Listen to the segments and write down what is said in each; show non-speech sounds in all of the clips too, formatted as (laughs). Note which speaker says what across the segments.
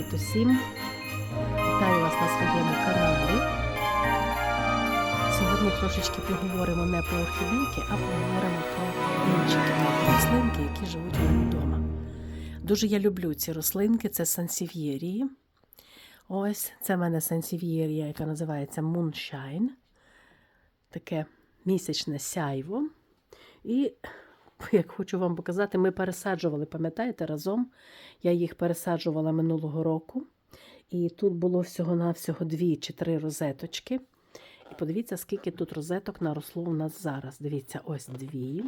Speaker 1: Привіт усім! Вітаю вас на своєму каналі. Сьогодні трошечки поговоримо не про орхідейки, а поговоримо про інші рослинки, які живуть у мене вдома. Дуже я люблю ці рослинки, це сансів'єрії. Ось це в мене сансів'єрія, яка називається Moonshine. Таке місячне сяйво. І (laughs) як хочу вам показати, ми пересаджували, пам'ятаєте, разом. Я їх пересаджувала минулого року. І тут було всього-навсього дві чи три розеточки. І подивіться, скільки тут розеток наросло у нас зараз. Дивіться, ось дві.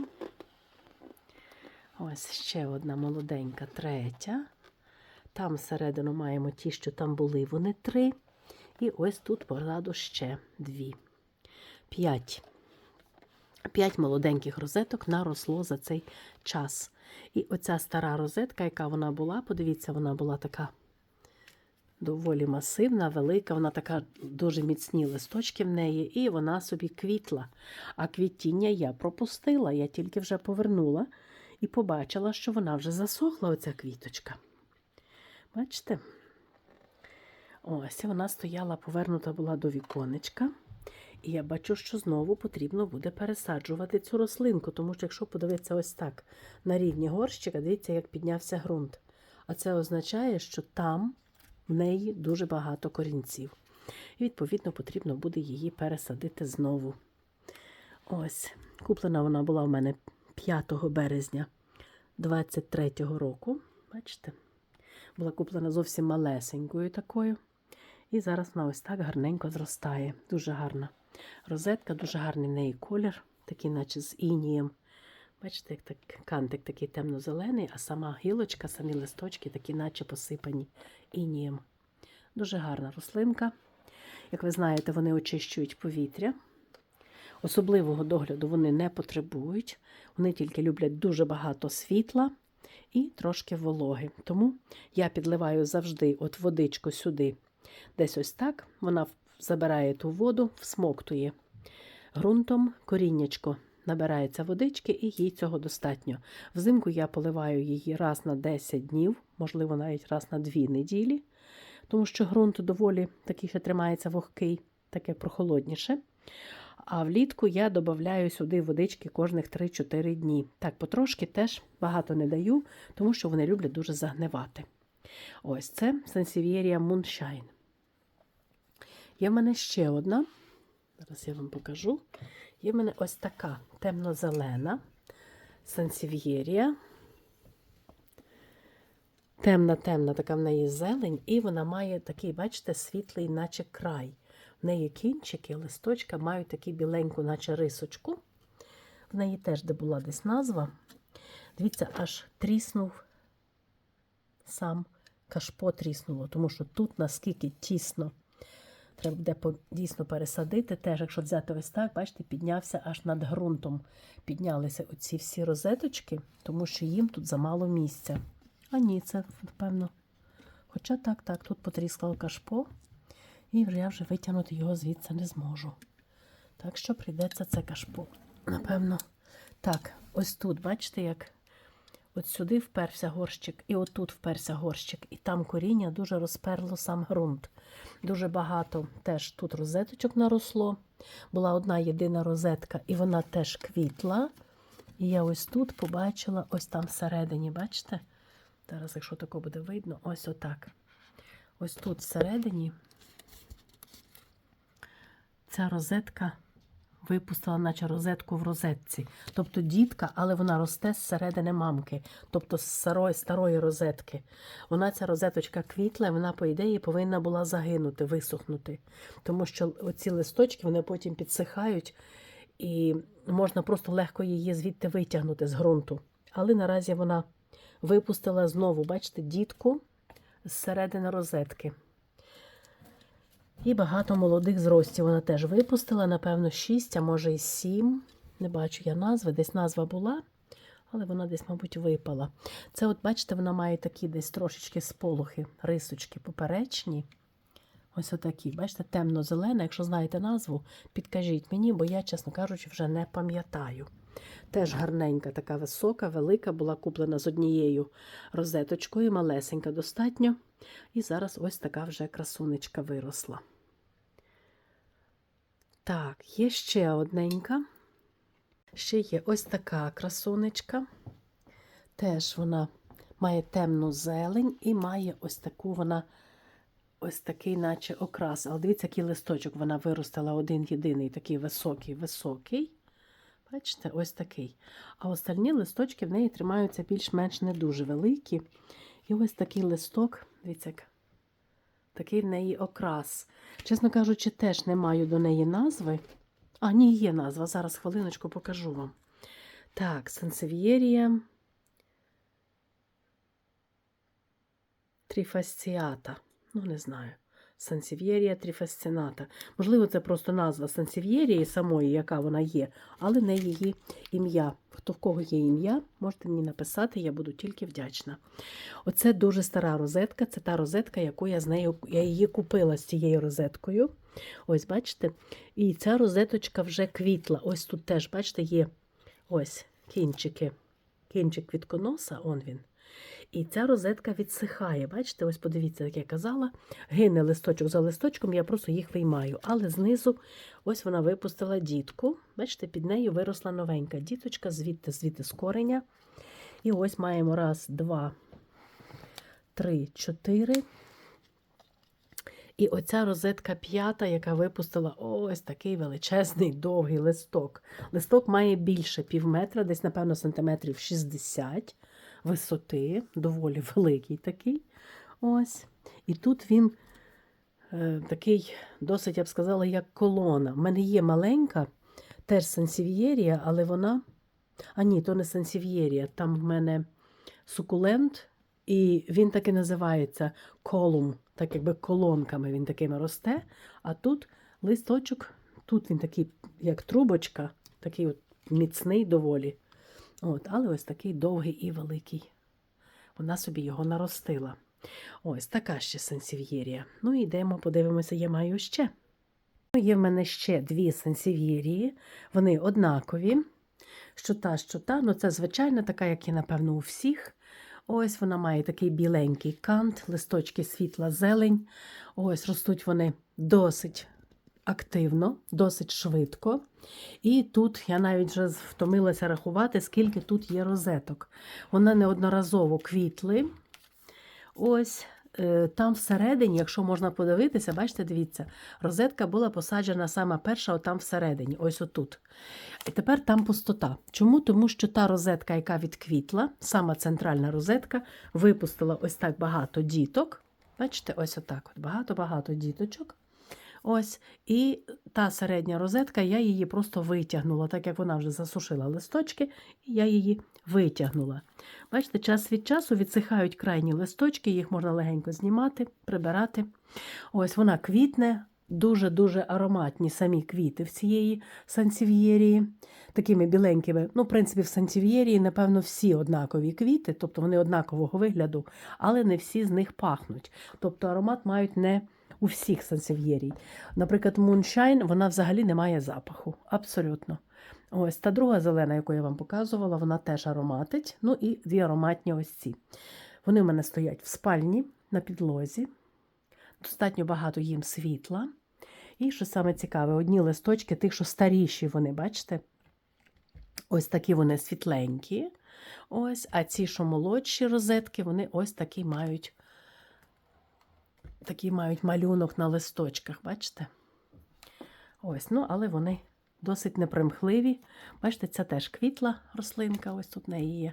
Speaker 1: Ось ще одна молоденька, третя. Там всередину маємо ті, що там були, вони три. І ось тут позаду ще дві. П'ять. П'ять молоденьких розеток наросло за цей час. І оця стара розетка, яка вона була, подивіться, вона була така доволі масивна, велика, вона така дуже міцні листочки в неї, і вона собі квітла. А квітіння я пропустила, я тільки вже повернула і побачила, що вона вже засохла, оця квіточка. Бачите? Ось вона стояла, повернута була до віконечка. І я бачу, що знову потрібно буде пересаджувати цю рослинку, тому що якщо подивитися ось так на рівні горщика, дивіться, як піднявся ґрунт. А це означає, що там в неї дуже багато корінців. І, відповідно, потрібно буде її пересадити знову. Ось, куплена вона була в мене 5 березня 23-го року. Бачите? Була куплена зовсім малесенькою такою. І зараз вона ось так гарненько зростає. Дуже гарна. Розетка, дуже гарний в неї колір, такий, наче з інієм. Бачите, як так, кантик такий темно-зелений, а сама гілочка, самі листочки такі, наче посипані інієм. Дуже гарна рослинка. Як ви знаєте, вони очищують повітря. Особливого догляду вони не потребують. Вони тільки люблять дуже багато світла і трошки вологи. Тому я підливаю завжди от водичку сюди, десь ось так. Вона забирає ту воду, всмоктує ґрунтом, коріннячко набирається водички, і їй цього достатньо. Взимку я поливаю її раз на 10 днів, можливо, навіть раз на 2 неділі, тому що ґрунт доволі такий ще тримається вогкий, таке прохолодніше. А влітку я додаю сюди водички кожних 3-4 дні. Так, потрошки теж багато не даю, тому що вони люблять дуже загнивати. Ось це Сансів'єрія Moonshine. Є в мене ще одна. Зараз я вам покажу. Є в мене ось така темно-зелена сансів'єрія. Темна-темна така в неї зелень, і вона має такий, бачите, світлий, наче край. В неї кінчики, листочка мають таку біленьку, наче рисочку. В неї теж, де була десь назва. Дивіться, аж тріснув сам кашпо тріснуло, тому що тут наскільки тісно. Треба буде дійсно пересадити. Теж, якщо взяти ось так, бачите, піднявся аж над ґрунтом. Піднялися оці всі розеточки, тому що їм тут замало місця. А ні, це, напевно. Хоча так, так, тут потріскало кашпо, і я вже витягнути його звідси не зможу. Так що прийдеться це кашпо. Напевно. Так, ось тут, бачите, як от сюди вперся горщик, і отут вперся горщик, і там коріння дуже розперло сам ґрунт. Дуже багато теж тут розеточок наросло. Була одна єдина розетка, і вона теж квітла. І я ось тут побачила, ось там всередині, бачите? Зараз, якщо тако буде видно, ось отак. Ось тут всередині ця розетка випустила, наче розетку в розетці. Тобто дітка, але вона росте з середини мамки, тобто з старої, старої розетки. Вона ця розеточка квітла, вона, по ідеї, повинна була загинути, висохнути. Тому що оці листочки вони потім підсихають, і можна просто легко її звідти витягнути з ґрунту. Але наразі вона випустила знову, бачите, дітку з середини розетки. І багато молодих зростів вона теж випустила, напевно, 6, а може і 7. Не бачу я назви, десь назва була, але вона десь, мабуть, випала. Це, от, бачите, вона має такі десь трошечки сполохи, рисочки поперечні. Ось отакі, бачите, темно-зелена. Якщо знаєте назву, підкажіть мені, бо я, чесно кажучи, вже не пам'ятаю. Теж гарненька, така висока, велика, була куплена з однією розеточкою, малесенька достатньо. І зараз ось така вже красунечка виросла. Так, є ще одненька. Ще є ось така красунечка. Теж вона має темну зелень і має ось таку вона, ось такий, наче окрас. Але дивіться, який листочок вона виростила один єдиний, такий високий, високий. Бачите, ось такий. А остальні листочки в неї тримаються більш-менш не дуже великі. І ось такий листок, дивіться, як такий в неї окрас. Чесно кажучи, теж не маю до неї назви. А, ні, є назва. Зараз хвилиночку покажу вам. Так, сенсев'єрія. Тріфасціата. Ну, не знаю. Сансів'єрія трифасціната. Можливо, це просто назва сансів'єрії самої, яка вона є, але не її ім'я. Хто в кого є ім'я, можете мені написати, я буду тільки вдячна. Оце дуже стара розетка. Це та розетка, яку я з нею я її купила з цією розеткою. Ось, бачите? І ця розеточка вже квітла. Ось тут теж, бачите, є ось кінчики. Кінчик квітконоса, он він. І ця розетка відсихає. Бачите, ось подивіться, як я казала, гине листочок за листочком, я просто їх виймаю. Але знизу ось вона випустила дітку. Бачите, під нею виросла новенька діточка, звідти, звідти з кореня. І ось маємо раз, два, три, чотири. І оця розетка п'ята, яка випустила ось такий величезний довгий листок. Листок має більше пів метра, десь, напевно, сантиметрів 60 висоти, доволі (laughs) великий такий. Ось. І тут він е, такий, досить, я б сказала, як колона. У мене є маленька, теж сансів'єрія, але вона. А ні, то не сансів'єрія. Там в мене сукулент, і він так і називається колум, так якби колонками він такими росте. А тут листочок, тут він такий, як трубочка, такий от міцний доволі. От, Але ось такий довгий і великий. Вона собі його наростила. Ось така ще сенсів'єрія. Ну, йдемо, подивимося, я маю ще. Ну, Є в мене ще дві сенсів'єрії. Вони однакові. Що та, що та, ну це звичайна, така, як і, напевно, у всіх. Ось вона має такий біленький кант, листочки світла зелень. Ось ростуть вони досить активно, досить швидко. І тут я навіть вже втомилася рахувати, скільки тут є розеток. Вони неодноразово квітли. Ось е, там всередині, якщо можна подивитися, бачите, дивіться, розетка була посаджена саме перша, отам всередині, ось отут. І тепер там пустота. Чому? Тому що та розетка, яка відквітла, сама центральна розетка, випустила ось так багато діток. Бачите, ось отак. от Багато-багато діточок. Ось, і та середня розетка, я її просто витягнула, так як вона вже засушила листочки, я її витягнула. Бачите, час від часу відсихають крайні листочки, їх можна легенько знімати, прибирати. Ось вона квітне, дуже-дуже ароматні самі квіти в цієї сансів'єрії, такими біленькими. Ну, в принципі, в сансів'єрії, напевно, всі однакові квіти, тобто вони однакового вигляду, але не всі з них пахнуть. Тобто аромат мають не у всіх сансів'єрій. Наприклад, Moonshine, вона взагалі не має запаху. Абсолютно. Ось та друга зелена, яку я вам показувала, вона теж ароматить. Ну і дві ароматні ось ці. Вони в мене стоять в спальні на підлозі. Достатньо багато їм світла. І що саме цікаве, одні листочки, тих, що старіші, вони, бачите? Ось такі вони світленькі. Ось, а ці, що молодші розетки, вони ось такі мають такий мають малюнок на листочках, бачите? Ось, ну, але вони досить непримхливі. Бачите, це теж квітла рослинка, ось тут в неї є.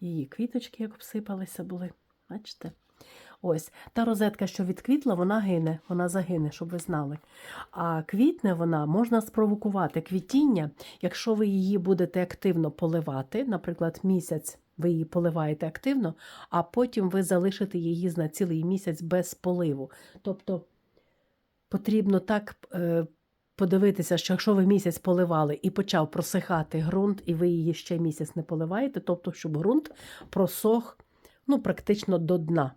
Speaker 1: Її квіточки, як обсипалися були. Бачите? Ось, та розетка, що відквітла, вона гине, вона загине, щоб ви знали. А квітне вона можна спровокувати квітіння, якщо ви її будете активно поливати, наприклад, місяць ви її поливаєте активно, а потім ви залишите її на цілий місяць без поливу. Тобто потрібно так е, подивитися, що якщо ви місяць поливали і почав просихати ґрунт, і ви її ще місяць не поливаєте, тобто, щоб ґрунт просох ну, практично до дна.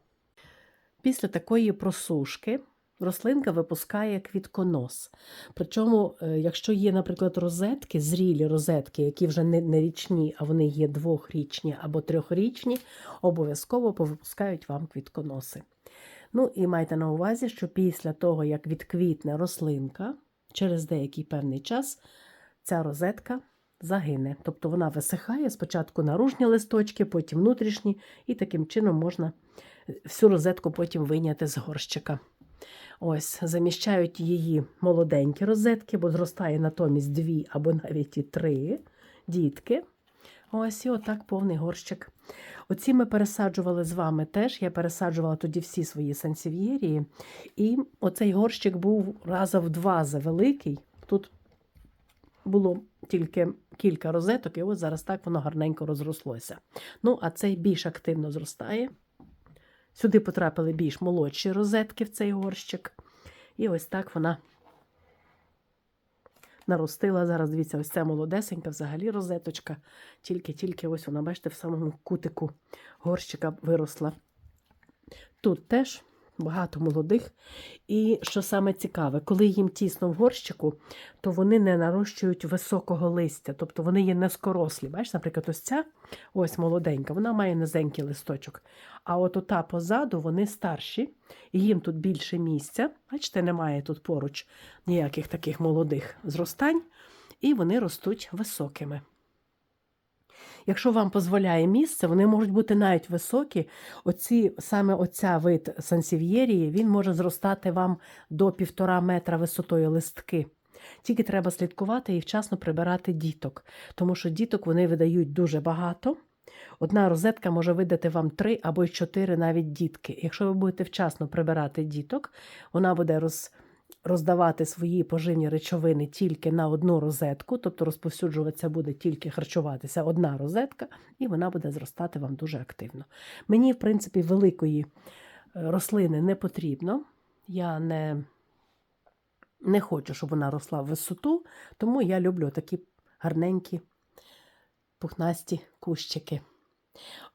Speaker 1: Після такої просушки рослинка випускає квітконос. Причому, е, якщо є, наприклад, розетки, зрілі розетки, які вже не, річні, а вони є двохрічні або трьохрічні, обов'язково повипускають вам квітконоси. Ну і майте на увазі, що після того, як відквітне рослинка, через деякий певний час ця розетка загине. Тобто вона висихає спочатку наружні листочки, потім внутрішні, і таким чином можна всю розетку потім вийняти з горщика. Ось, заміщають її молоденькі розетки, бо зростає натомість дві або навіть і три дітки. Ось і отак повний горщик. Оці ми пересаджували з вами теж. Я пересаджувала тоді всі свої сансів'єрії. І оцей горщик був раза в два завеликий. Тут було тільки кілька розеток, і ось зараз так воно гарненько розрослося. Ну, а цей більш активно зростає. Сюди потрапили більш молодші розетки в цей горщик. І ось так вона наростила. Зараз дивіться, ось ця молодесенька, взагалі розеточка. Тільки-тільки ось вона, бачите, в самому кутику горщика виросла. Тут теж багато молодих. І що саме цікаве, коли їм тісно в горщику, то вони не нарощують високого листя, тобто вони є низкорослі. Бачите, наприклад, ось ця ось молоденька, вона має низенький листочок. А от ота позаду вони старші, і їм тут більше місця. Бачите, немає тут поруч ніяких таких молодих зростань, і вони ростуть високими. Якщо вам дозволяє місце, вони можуть бути навіть високі. Оці, саме оця вид сансів'єрії, він може зростати вам до півтора метра висотою листки. Тільки треба слідкувати і вчасно прибирати діток, тому що діток вони видають дуже багато. Одна розетка може видати вам три або й чотири навіть дітки. Якщо ви будете вчасно прибирати діток, вона буде роз, роздавати свої поживні речовини тільки на одну розетку, тобто розповсюджуватися буде тільки харчуватися одна розетка, і вона буде зростати вам дуже активно. Мені, в принципі, великої е, рослини не потрібно. Я не, не хочу, щоб вона росла в висоту, тому я люблю такі гарненькі пухнасті кущики.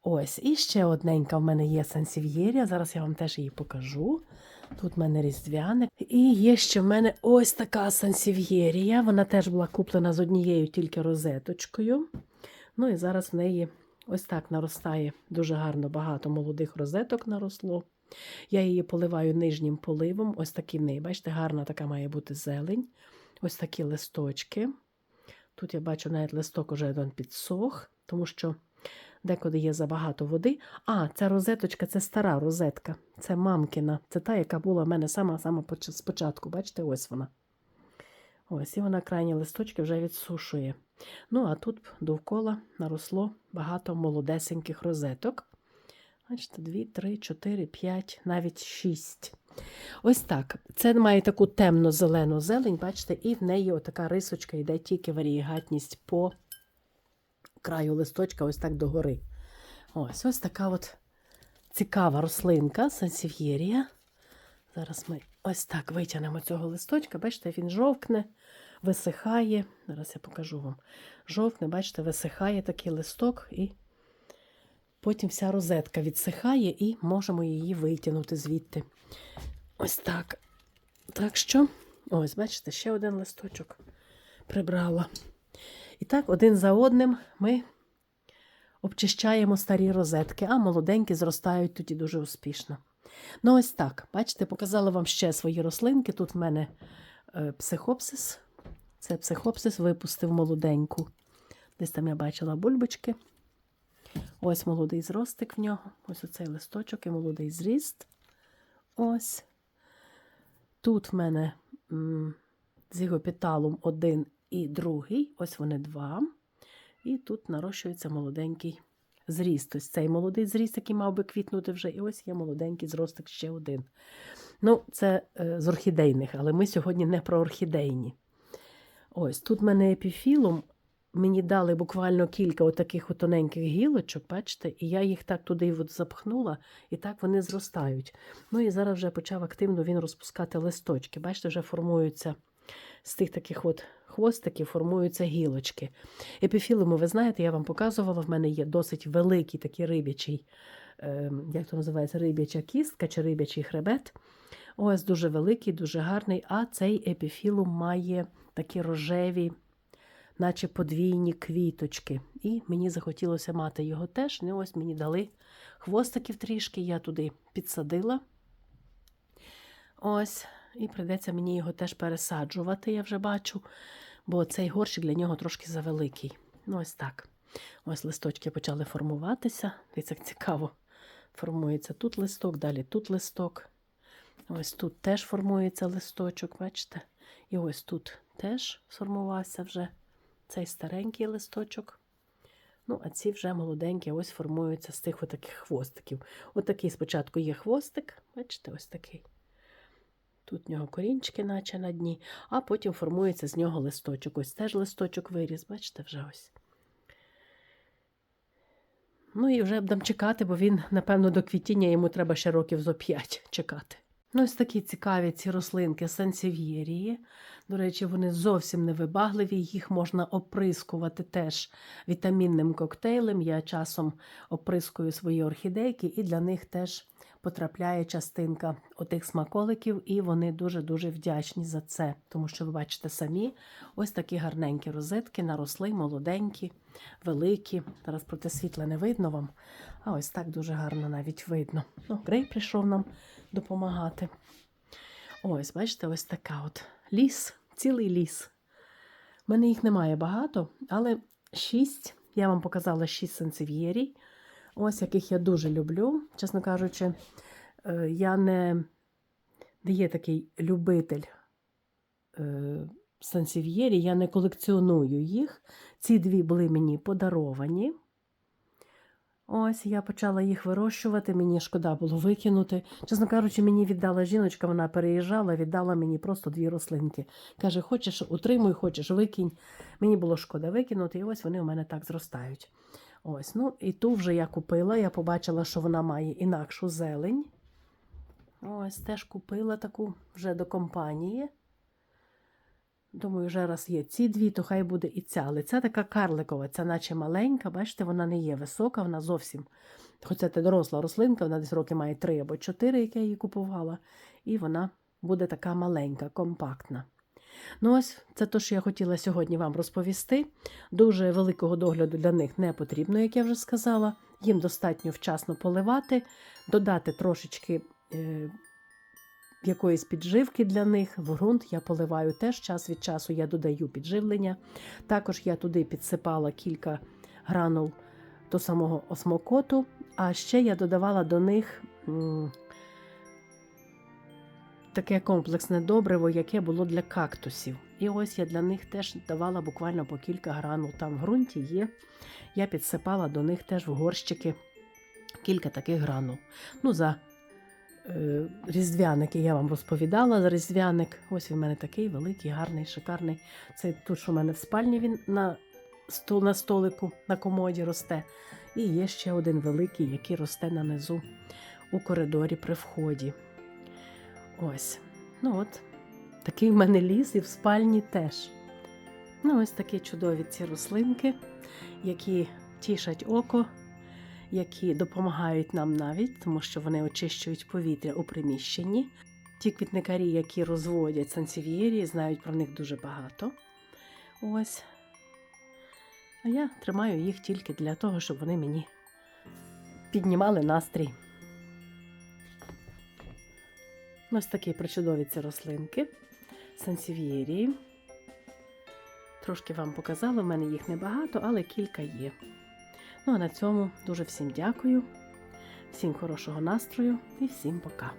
Speaker 1: Ось, і ще одненька в мене є сансів'єрія. Зараз я вам теж її покажу. Тут в мене різдвяник. І є ще в мене ось така сансів'єрія. Вона теж була куплена з однією тільки розеточкою. Ну і зараз в неї ось так наростає дуже гарно багато молодих розеток наросло. Я її поливаю нижнім поливом. Ось такі в неї, бачите, гарна така має бути зелень. Ось такі листочки. Тут я бачу навіть листок уже підсох, тому що декуди є забагато води. А, ця розеточка це стара розетка. Це мамкина. Це та, яка була в мене сама-сама спочатку. Бачите, ось вона. Ось, і вона крайні листочки вже відсушує. Ну, а тут довкола наросло багато молодесеньких розеток. Бачите, 2, 3, 4, 5, навіть 6. Ось так. Це має таку темно-зелену зелень, бачите, і в неї отака рисочка йде тільки варієгатність по краю листочка, ось так догори. Ось ось така от цікава рослинка, сансів'єрія. Зараз ми ось так витягнемо цього листочка. Бачите, він жовкне, висихає. Зараз я покажу вам. Жовкне, бачите, висихає такий листок, і потім вся розетка відсихає, і можемо її витягнути звідти. Ось так. Так що, ось, бачите, ще один листочок прибрала. І так, один за одним ми обчищаємо старі розетки, а молоденькі зростають тоді дуже успішно. Ну, ось так. Бачите, показала вам ще свої рослинки. Тут в мене е, психопсис. Це психопсис випустив молоденьку. Десь там я бачила бульбочки. Ось молодий зростик в нього. Ось оцей листочок і молодий зріст. Ось. Тут в мене м, зігопіталум один і другий. Ось вони два. І тут нарощується молоденький зріст. Ось цей молодий зріст, який мав би квітнути вже. І ось є молоденький зростик ще один. Ну, це е, з орхідейних, але ми сьогодні не про орхідейні. Ось тут в мене епіфілум. Мені дали буквально кілька отаких от тоненьких гілочок, бачите, і я їх так туди от запхнула, і так вони зростають. Ну і зараз вже почав активно він розпускати листочки. Бачите, вже формуються з тих таких от хвостиків, формуються гілочки. Епіфілуму, ви знаєте, я вам показувала, в мене є досить великий такий рибячий, е, як то називається, рибяча кістка чи рибячий хребет. Ось дуже великий, дуже гарний, а цей епіфілум має такі рожеві, наче подвійні квіточки. І мені захотілося мати його теж. Ну, ось мені дали хвостиків трішки, я туди підсадила. Ось, і прийдеться мені його теж пересаджувати, я вже бачу, бо цей горщик для нього трошки завеликий. Ну, ось так. Ось листочки почали формуватися. Дивіться, як цікаво. Формується тут листок, далі тут листок. Ось тут теж формується листочок, бачите? І ось тут теж сформувався вже цей старенький листочок. Ну, а ці вже молоденькі, ось формуються з тих отаких хвостиків. Отакий спочатку є хвостик, бачите, ось такий. Тут в нього корінчики, наче на дні, а потім формується з нього листочок. Ось теж листочок виріс, бачите, вже ось. Ну і вже будемо чекати, бо він, напевно, до квітіння йому треба ще років зо 5 чекати. Ну, ось такі цікаві ці рослинки сансів'єрії. До речі, вони зовсім невибагливі, їх можна оприскувати теж вітамінним коктейлем. Я часом оприскую свої орхідейки, і для них теж потрапляє частинка отих смаколиків, і вони дуже-дуже вдячні за це. Тому що ви бачите самі ось такі гарненькі розетки, наросли, молоденькі, великі. Зараз проти світла не видно вам, а ось так дуже гарно навіть видно. Ну, Грей прийшов нам допомагати. Ось, бачите, ось така от ліс, цілий ліс. У мене їх немає багато, але шість. Я вам показала шість сенсив'єрій, ось яких я дуже люблю. Чесно кажучи, е, я не, не є такий любитель е, сансів'єрій, я не колекціоную їх. Ці дві були мені подаровані. Ось я почала їх вирощувати, мені шкода було викинути. Чесно кажучи, мені віддала жіночка, вона переїжджала, віддала мені просто дві рослинки. Каже, хочеш утримуй, хочеш викинь. Мені було шкода викинути, і ось вони у мене так зростають. Ось, ну і ту вже я купила. Я побачила, що вона має інакшу зелень. Ось теж купила таку вже до компанії. Думаю, вже раз є ці дві, то хай буде і ця. Але ця така карликова, ця наче маленька, бачите, вона не є висока, вона зовсім. Хоча це доросла рослинка, вона десь роки має три або чотири, як я її купувала. І вона буде така маленька, компактна. Ну, ось це те, що я хотіла сьогодні вам розповісти. Дуже великого догляду для них не потрібно, як я вже сказала. Їм достатньо вчасно поливати, додати трошечки. Е- якоїсь підживки для них. В ґрунт я поливаю теж час від часу, я додаю підживлення. Також я туди підсипала кілька гранул до самого осмокоту, а ще я додавала до них м, таке комплексне добриво, яке було для кактусів. І ось я для них теж давала буквально по кілька гранул. Там в ґрунті є. Я підсипала до них теж в горщики кілька таких гранул. Ну, за е, різдвяники я вам розповідала. За різдвяник. Ось він у мене такий великий, гарний, шикарний. Це тут, що в мене в спальні він на, на столику, на комоді росте. І є ще один великий, який росте на низу у коридорі при вході. Ось. Ну от, такий в мене ліс і в спальні теж. Ну, ось такі чудові ці рослинки, які тішать око, які допомагають нам навіть, тому що вони очищують повітря у приміщенні. Ті квітникарі, які розводять сансів'єрії, знають про них дуже багато. Ось. А я тримаю їх тільки для того, щоб вони мені піднімали настрій. Ось такі причудові ці рослинки, сансів'єрії. Трошки вам показала, в мене їх небагато, але кілька є. Ну а на цьому дуже всім дякую, всім хорошого настрою і всім пока.